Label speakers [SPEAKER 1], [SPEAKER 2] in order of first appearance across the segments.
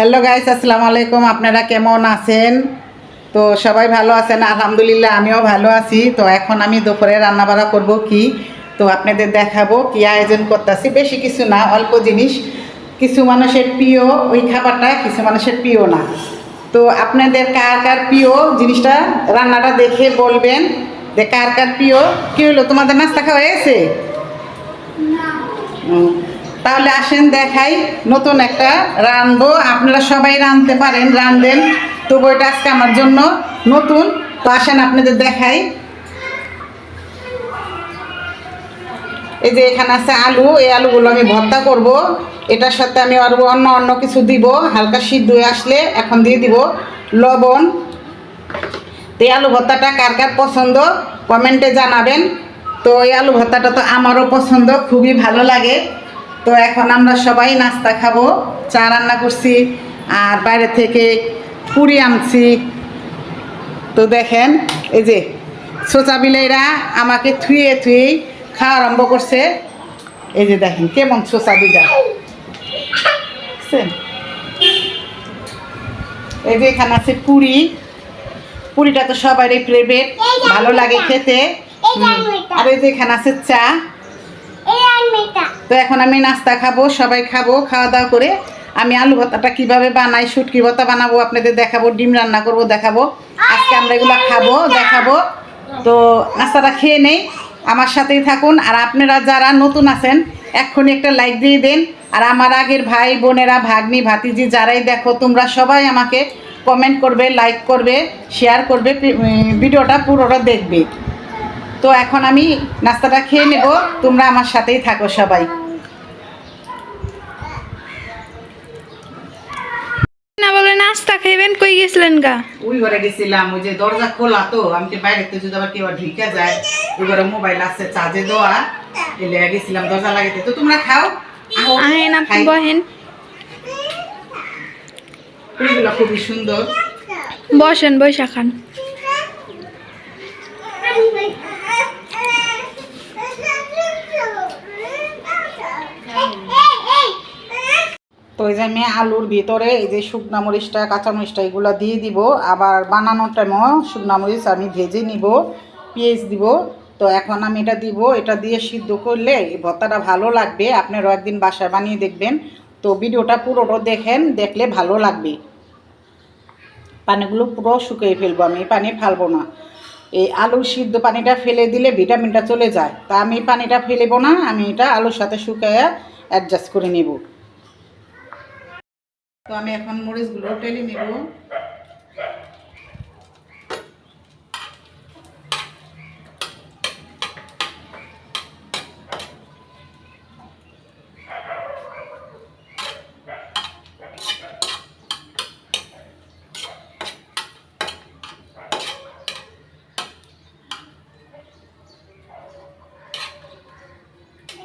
[SPEAKER 1] Hello guys আসসালামু আলাইকুম। আপনারা কেমন আছেন? তো সবাই ভালো আছেন? আলহামদুলিল্লাহ আমিও ভালো আছি। তো এখন আমি দুপুরে রান্নাবাড়া করব কি? তো আপনাদের দেখাবো কি আয়োজন করতেছি। বেশি কিছু না অল্প জিনিস। কিছু মানুষের প্রিয় ওই খাবারটা কিছু মানুষের প্রিয় না। তো আপনাদের কার কার প্রিয় জিনিসটা রান্নাটা দেখে বলবেন। যে কার কার প্রিয়? কী হলো? তোমাদের নাস্তা খাওয়া হয়েছে। তাহলে আসেন, দেখাই নতুন একটা রানবো। আপনারা সবাই রাঁধতে পারেন রাঁধেন তো বইটা আজকে আমার জন্য নতুন। তো আসেন, আপনাদের দেখাই। এই যে এখানে আছে আলু, এই আলুগুলো আমি ভর্তা করব। এটার সাথে আমি আর অন্য অন্য কিছু দিব। হালকা সিদ্ধ আসলে এখন দিয়ে দিব লবণ। তো এই আলু ভর্তাটা কার কার পছন্দ কমেন্টে জানাবেন। তো এই আলু ভর্তাটা তো আমারও পছন্দ, খুবই ভালো লাগে। তো এখন আমরা সবাই নাস্তা খাব, চা রান্না করছি, আর বাইরে থেকে পুরি আনছি। তো দেখেন, এই যে সোচা বিলাইরা আমাকে থুয়ে থুয়ে খাওয়া আরম্ভ করছে। এই যে দেখেন, কেমন সোচা বুঝছেন? এই যে এখানে আছে পুরি। পুরিটা তো সবারই ফেভারিট ভালো লাগে খেতে। আর এই যে এখানে আছে চা। তো এখন আমি নাস্তা খাব সবাই খাব খাওয়া দাওয়া করে আমি আলু ভর্তাটা কীভাবে বানাই শুটকি ভর্তা বানাবো আপনাদের দেখাবো ডিম রান্না করব দেখাবো। আজকে আমরা এগুলো খাব দেখাবো। তো নাস্তাটা খেয়ে নেই আমার সাথেই থাকুন। আর আপনারা যারা নতুন আছেন এক্ষুনি একটা লাইক দিয়ে দেন। আর আমার আগের ভাই বোনেরা ভাগ্নি ভাতিজি যারাই দেখো তোমরা সবাই আমাকে কমেন্ট করবে লাইক করবে শেয়ার করবে ভিডিওটা পুরোটা দেখবে। তো এখন আমি নাস্তাটা খেয়ে নেব। তোমরা আমার সাথেই থাকো সবাই।
[SPEAKER 2] না বলে নাস্তা খাইবেন কই গেছিলেন গা?
[SPEAKER 1] ওই ঘরে গেছিলাম ওই যে দরজা খোলা তো আমি বাইরে যদি আবার কেউ ঢুকে যায় ওই ঘরে মোবাইল আছে চার্জে দেওয়া। এলে গেছিলাম দরজা লাগাইতে। তো তোমরা খাও
[SPEAKER 2] আহেন আপনি বহেন।
[SPEAKER 1] ফুলগুলো খুবই সুন্দর।
[SPEAKER 2] বসেন বৈশা খান।
[SPEAKER 1] তো এই যে আমি আলুর ভিতরে এই যে শুকনা মরিচটা, কাঁচা মরিচটা এগুলো দিয়ে দিব। আবার বানানোর টাইমও শুকনা মরিচ আমি ভেজে নিব, পেঁয়াজ দিব। তো এখন আমি এটা দিব, এটা দিয়ে সিদ্ধ করলে এই ভর্তাটা ভালো লাগবে। আপনারাও একদিন বাসায় বানিয়ে দেখবেন। তো ভিডিওটা পুরোটা দেখেন, দেখলে ভালো লাগবে। পানিগুলো পুরো শুকিয়ে ফেলব আমি পানি ফালবো না। এই আলুর সিদ্ধ পানিটা ফেলে দিলে ভিটামিনটা চলে যায়। তা আমি পানিটা ফেলেবো না, আমি এটা আলুর সাথে শুকিয়ে অ্যাডজাস্ট করে নেব। তো আমি এখন মরিচগুলো টেলে নেব।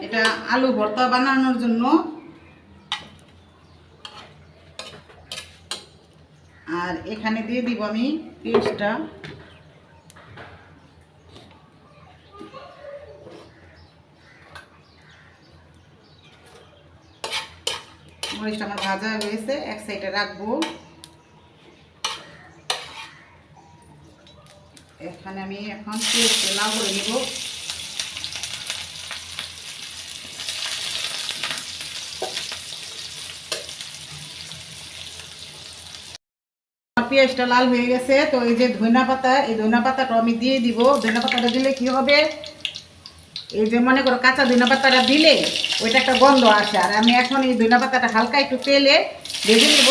[SPEAKER 1] এটা আলু ভর্তা বানানোর জন্য আর এখানে দিয়ে দিব আমি পেস্টটা। মরিচটা আমার ভাজা হয়ে গেছে, এক সাইডে রাখব। এখানে আমি এখন পেস্ট লাল করে নিব। পেঁয়াজটা লাল হয়ে গেছে, তো এই যে ধনিয়া পাতা, এই ধনিয়া পাতাটা আমি দিয়ে দিব। ধনিয়া পাতাটা দিলে কি হবে? এই যে মনে করো কাঁচা ধনিয়া পাতাটা দিলে ওইটা একটা গন্ধ আসে। আর আমি এখন এই ধনিয়া পাতাটা হালকা একটু তেলে ভেজে নিব।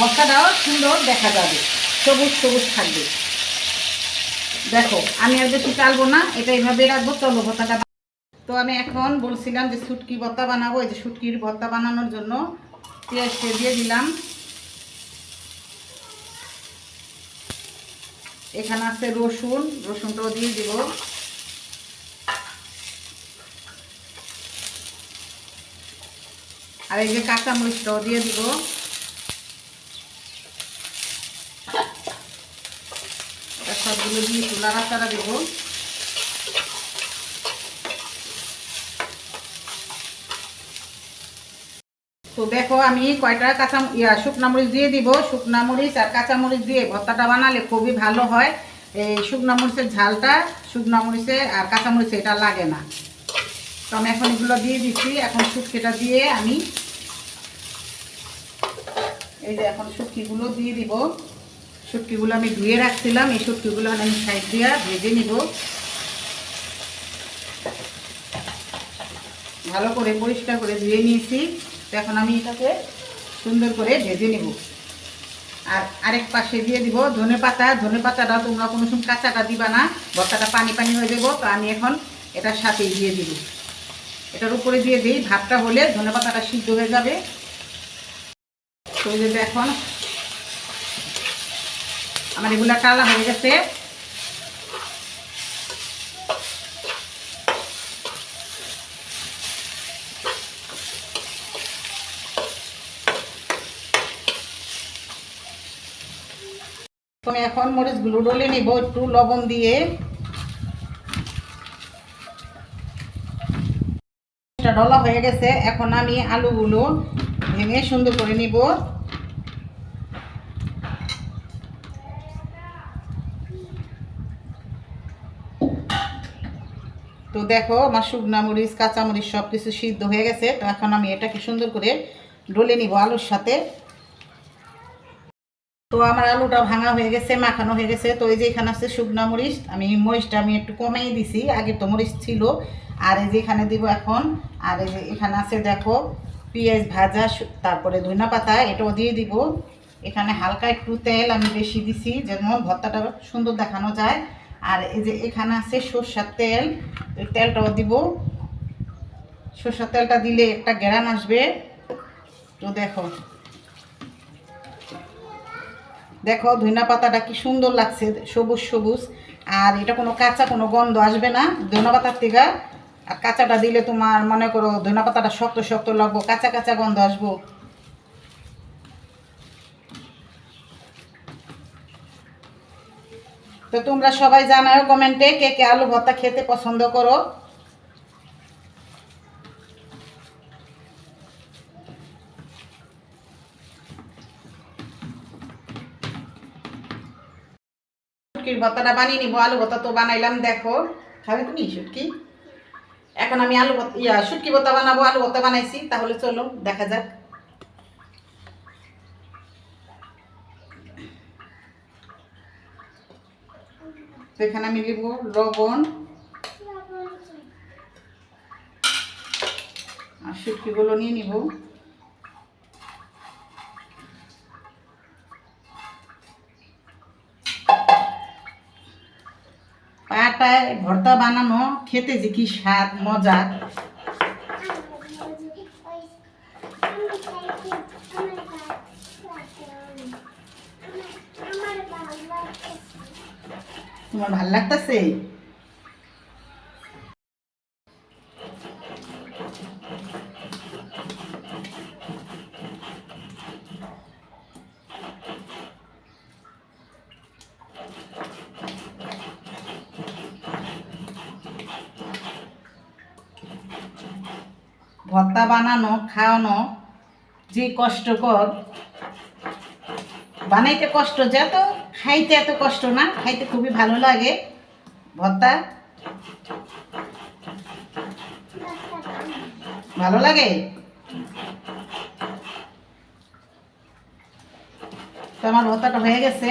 [SPEAKER 1] মশলাটাও সুন্দর দেখা যাবে, সবুজ সবুজ থাকবে। দেখো, আমি আর বেশি চালবো না, এটা এইভাবে রাখব, চলো ভত্তাটা তো আমি এখন বলছিলাম যে শুটকি ভর্তা বানাবো, এই যে শুটকির ভর্তা বানানোর জন্য পেঁয়াজটা দিয়ে দিলাম। এখানে আছে রসুন, রসুনটাও দিয়ে দিব। আর এই যে কাঁচামরিচটাও দিয়ে দিব। সবগুলো দিয়ে একটু রাস্তাটা দেব। তো দেখো, আমি কয়টা কাঁচা ইয়া, শুকনা মরিচ দিয়ে দিব। শুকনা মরিচ আর কাঁচা মরিচ দিয়ে ভর্তাটা বানালে খুবই ভালো হয়। এই শুকনা মরিচের ঝালটা, শুকনা মরিচে আর কাঁচা মরিচে এটা লাগে না। তো আমি এখন এগুলো দিয়ে দিচ্ছি। এখন শুটকিটা দিয়ে আমি এই যে এখন শুটকিগুলো দিয়ে দিব। শুটকিগুলো আমি ধুয়ে রাখছিলাম। এই শুটকিগুলো আমি সাইড দিয়ে ভেজে নিব। ভালো করে পরিষ্কার করে ধুয়ে নিয়েছি। তো এখন আমি এটাকে সুন্দর করে ভেজে নেব। আর আরেক পাশে দিয়ে দিব ধনে পাতা। ধনে পাতাটা তোমরা কোনো সময় কাঁচাটা দিবা না, ভর্তাটা পানি পানি হয়ে যাব। তো আমি এখন এটার সাথে দিয়ে দিব। এটার উপরে দিয়ে দিই, ভাতটা হলে ধনে পাতাটা সিদ্ধ হয়ে যাবে। তো এখন আমার এগুলা কালা হয়ে গেছে। এখন মরিচগুলো ডলে নিব, একটু লবণ দিয়ে। ডলা হয়ে গেছে, এখন আমি আলুগুলো ভেঙে সুন্দর করে নিব। তো দেখো, আমার শুকনা মরিচ, কাঁচা মরিচ সব কিছু সিদ্ধ হয়ে গেছে, তো এখন আমি এটাকে সুন্দর করে ডলে নিব আলুর সাথে। আমার আলুটা ভাঙা হয়ে গেছে, মাখানো হয়ে গেছে। তো এই যে এখানে আছে শুকনা মরিচ, আমি মরিচটা আমি একটু কমাই দিছি, আগে তো মরিচ ছিল। আর এই যে এখানে দিব এখন, আর এই যে এখানে আছে দেখো, পেঁয়াজ ভাজা তারপরে ধনিয়া পাতা, এটাও দিয়ে দিব। এখানে হালকা একটু তেল আমি বেশি দিছি, যেন ভর্তাটা সুন্দর দেখানো যায়। আর এই যে এখানে আছে সর্ষার তেল তেলটাও দিব। সর্ষার তেলটা দিলে একটা গ্যারান আসবে। তো দেখো দেখো ধনিয়া পাতাটা কি সুন্দর লাগছে, সবুজ সবুজ। আর এটা কোনো কাঁচা কোনো গন্ধ আসবে না ধনিয়া পাতার থেকে আর কাঁচাটা দিলে তোমার মনে করো ধনিয়া পাতাটা শক্ত শক্ত লাগবো, কাঁচা কাঁচা গন্ধ আসব। তো তোমরা সবাই জানাও কমেন্টে কে কে আলু ভর্তা খেতে পছন্দ করো। শুটকির ভর্তাটা বানিয়ে নিবো, আলু ভর্তা তো বানাইলাম, দেখো। খাবে তুমি শুটকি? এখন আমি আলু ইয়া, শুটকি ভর্তা বানাবো, আলু ভর্তা বানাইছি, তাহলে চলো, দেখা যাক। এখানে আমি দিব লবণ আর শুটকিগুলো নিয়ে নিব। পাটায় ভর্তা বানানো খেতে যে কি স্বাদ মজা। তোমার ভালো লাগতেছে? ভর্তা বানানো, খাওয়ানো, যে কষ্টকর বানাইতে কষ্ট, যত খাইতে এত কষ্ট না, খাইতে খুবই ভালো লাগে ভর্তা ভালো লাগে? তো আমার ভর্তাটা হয়ে গেছে।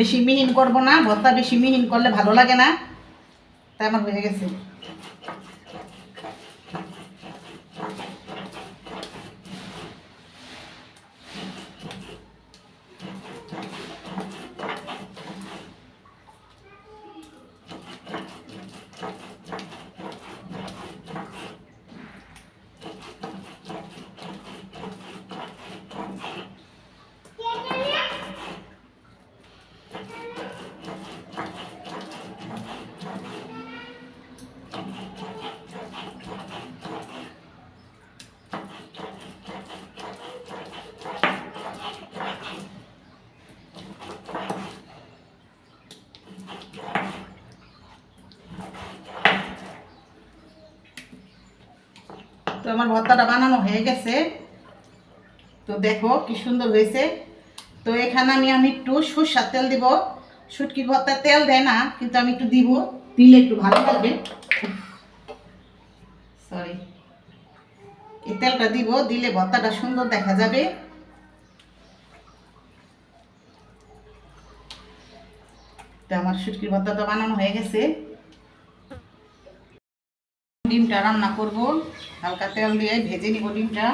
[SPEAKER 1] বেশি মিহিন করব না ভর্তা বেশি মিহিন করলে ভালো লাগে না। তাই আমার হয়ে গেছে। তো আমার ভর্তাটা বানানো হয়ে গেছে। তো দেখো কি সুন্দর হয়েছে। তো এখানে আমি আমি একটু সরষার তেল দিব। শুটকির ভর্তা তেল দেয় না, কিন্তু আমি একটু দিব। দিলে একটু ভালো লাগবে। সরি এই তেলটা দিব, দিলে ভর্তাটা সুন্দর দেখা যাবে। তো আমার শুটকির ভর্তাটা বানানো হয়ে গেছে। ডিমটা রান্না করব। হালকা তেল দিয়ে ভেজে নিব ডিমটা।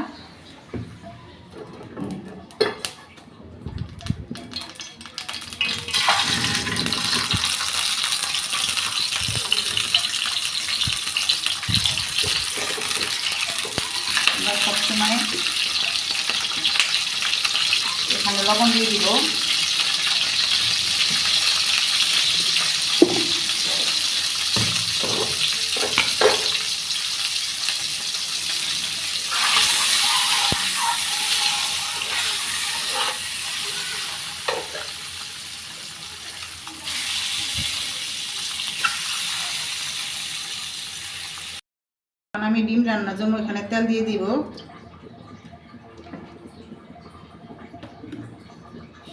[SPEAKER 1] সবসময় এখানে লবণ দিয়ে দিব এখন আমি ডিম রান্নার জন্য এখানে তেল দিয়ে দিব।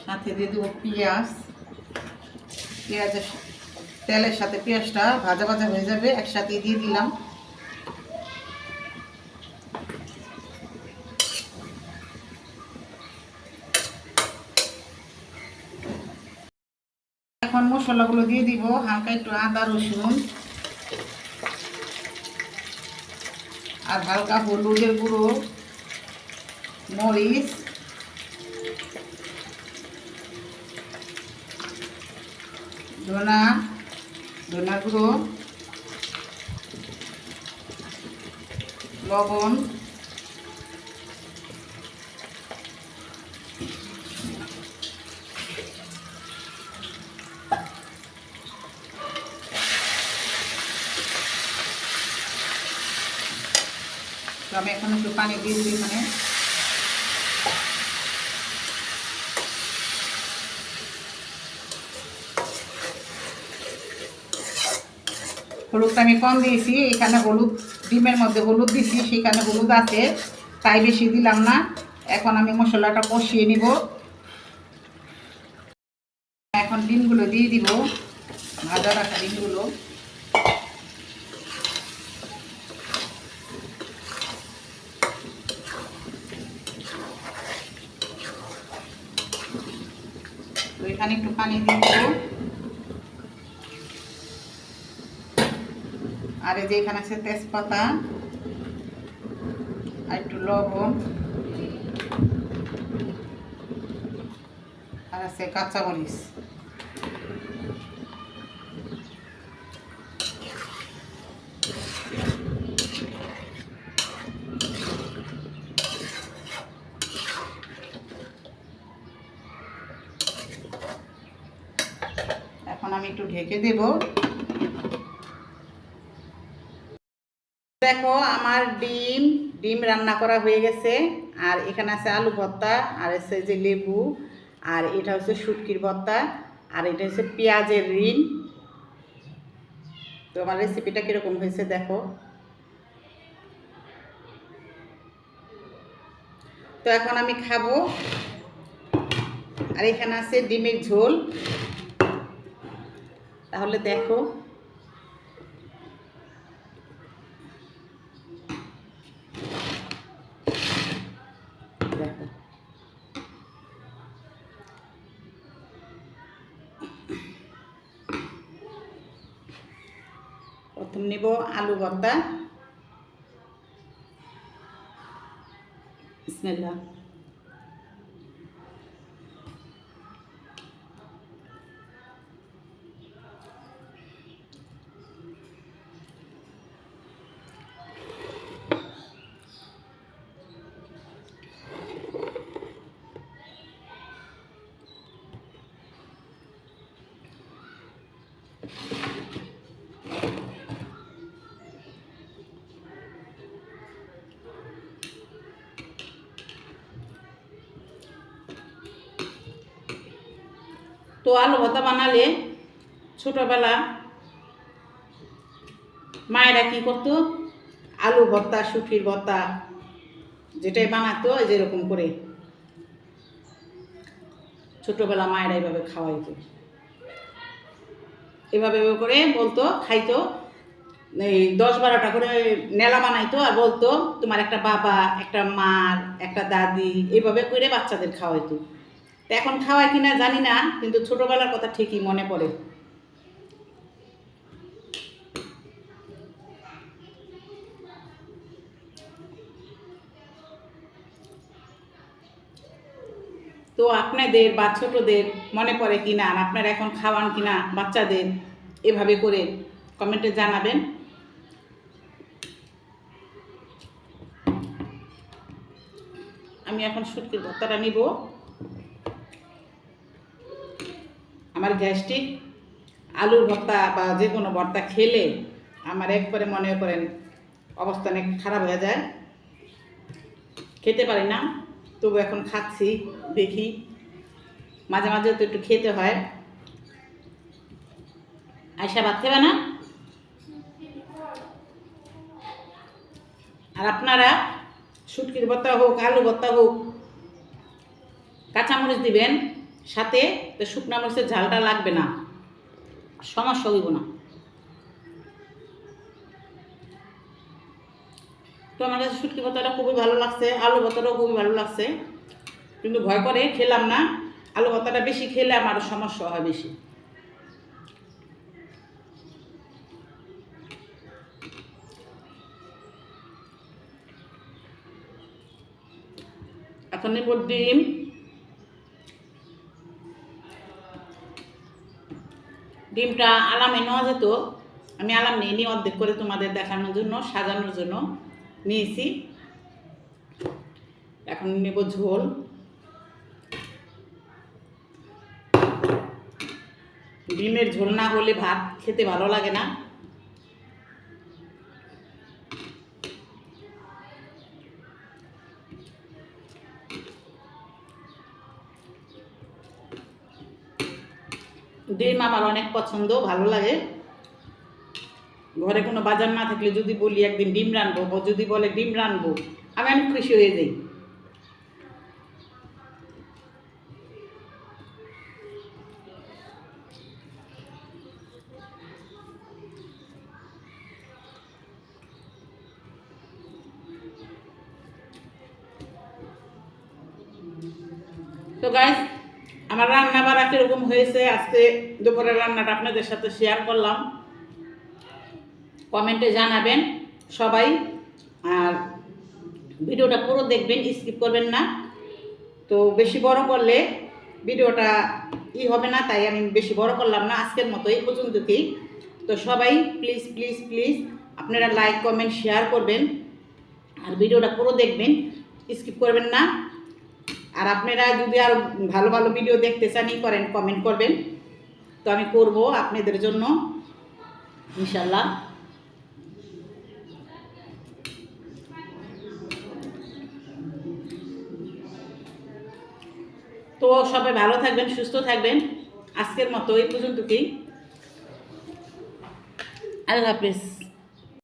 [SPEAKER 1] সাথে দিয়ে দেবো পেঁয়াজ। পেঁয়াজের তেলের সাথে পেঁয়াজটা ভাজা ভাজা হয়ে যাবে একসাথে দিয়ে দিলাম। এখন মশলাগুলো দিয়ে দিব, হালকা একটু আদা, রসুন। আর হালকা হলুদের গুঁড়ো মরিচ ধনা ধনা গুঁড়ো লবণ তো আমি এখন একটু পানি দিয়ে দিই এখানে। হলুদটা আমি কম দিয়েছি, এখানে হলুদ, ডিমের মধ্যে হলুদ দিছি, সেখানে হলুদ আছে, তাই বেশি দিলাম না। এখন আমি মশলাটা কষিয়ে নিব। এখন ডিমগুলো দিয়ে দিব, ভাজা রাখা ডিমগুলো তো এখানে একটু পানি দিয়ে দেবো। আর এই যে এখানে আছে তেজপাতা আর একটু লবণ। আর আছে কাঁচামরিচ এখন আমি একটু ঢেকে দেব। দেখো, আমার ডিম ডিম রান্না করা হয়ে গেছে। আর এখানে আছে আলু ভর্তা, আর আছে যে লেবু, আর এটা হচ্ছে শুটকির ভর্তা, আর এটা হচ্ছে পেঁয়াজের ঋণ তো আমার রেসিপিটা কীরকম হয়েছে দেখো। তো এখন আমি খাব। আর এখানে আছে ডিমের ঝোল। তাহলে দেখো। দেখো। প্রথম নিব আলু ভর্তা। বিসমিল্লাহ। তো আলু ভর্তা বানালে ছোটোবেলা মায়েরা কি করতো? আলু ভর্তা শুটির ভর্তা যেটাই বানাতো, যেরকম করে ছোটোবেলা মায়েরা এইভাবে খাওয়াইতো। এভাবে করে বলতো, খাইতো। এই দশ বারোটা করে নেলা বানাইতো আর বলতো, তোমার একটা বাবা, একটা মার একটা দাদি এইভাবে করে বাচ্চাদের খাওয়াইতো। তো এখন খাওয়ায় কিনা জানি না, কিন্তু ছোটোবেলার কথা ঠিকই মনে পড়ে। তো আপনাদের বা ছোটদের মনে পড়ে কি না? আপনারা এখন খাওয়ান কি না বাচ্চাদের? এভাবে করে কমেন্টে জানাবেন। আমি এখন শুটকির ভর্তাটা নিব। আমার গ্যাস্ট্রিক আলুর ভর্তা বা যে কোনো ভর্তা খেলে আমার একবারে মনে করেন অবস্থা অনেক খারাপ হয়ে যায়। খেতে পারি না। তবু এখন খাচ্ছি, দেখি। মাঝে মাঝে তো একটু খেতে হয়। আয়সা ভাত খাবে না? আর আপনারা, শুটকির ভর্তা হোক আলু ভর্তা হোক, কাঁচামরিচ দিবেন। সাথে তো শুকনা মরিচের ঝালটা লাগবে না। সমস্যা হইব না। তো আমার কাছে শুটকি ভর্তাটা খুবই ভালো লাগছে, আলু ভর্তাটাও খুবই ভালো লাগছে। কিন্তু ভয় করে খেলাম না, আলু ভর্তাটা বেশি খেলে আমার সমস্যা হয় বেশি। এখন নেব ডিম। ডিমটা আলামে নেওয়া যেত, আমি আলাম নিয়ে নিই অর্ধেক করে তোমাদের দেখানোর জন্য, সাজানোর জন্য। নিয়েছি। এখন নেব ঝোল। ডিমের ঝোল না হলে ভাত খেতে ভালো লাগে না। ডিম আমার অনেক পছন্দ, ভালো লাগে। ঘরে কোনো বাজার না থাকলে যদি বলি একদিন ডিম রানবো বা যদি বলে ডিম রানবো আমি অনেক খুশি হয়ে যাই। তো গাইস আমার রান্না বাড়া কীরকম হয়েছে? আজকে দুপুরের রান্নাটা আপনাদের সাথে শেয়ার করলাম। কমেন্টে জানাবেন সবাই। আর ভিডিওটা পুরো দেখবেন স্কিপ করবেন না। তো বেশি বড় করলে ভিডিওটা ই হবে না, তাই আমি বেশি বড় করলাম না আজকের মতো, এই পর্যন্ততেই। তো সবাই প্লিজ প্লিজ প্লিজ আপনারা লাইক কমেন্ট শেয়ার করবেন। আর ভিডিওটা পুরো দেখবেন স্কিপ করবেন না। আর আপনারা যদি আরও ভালো ভালো ভিডিও দেখতে চান করেন কমেন্ট করবেন। তো আমি করব আপনাদের জন্য ইনশাল্লাহ তো সবাই ভালো থাকবেন সুস্থ থাকবেন। আজকের মতো এই পর্যন্তকেই। আল্লাহ হাফিজ।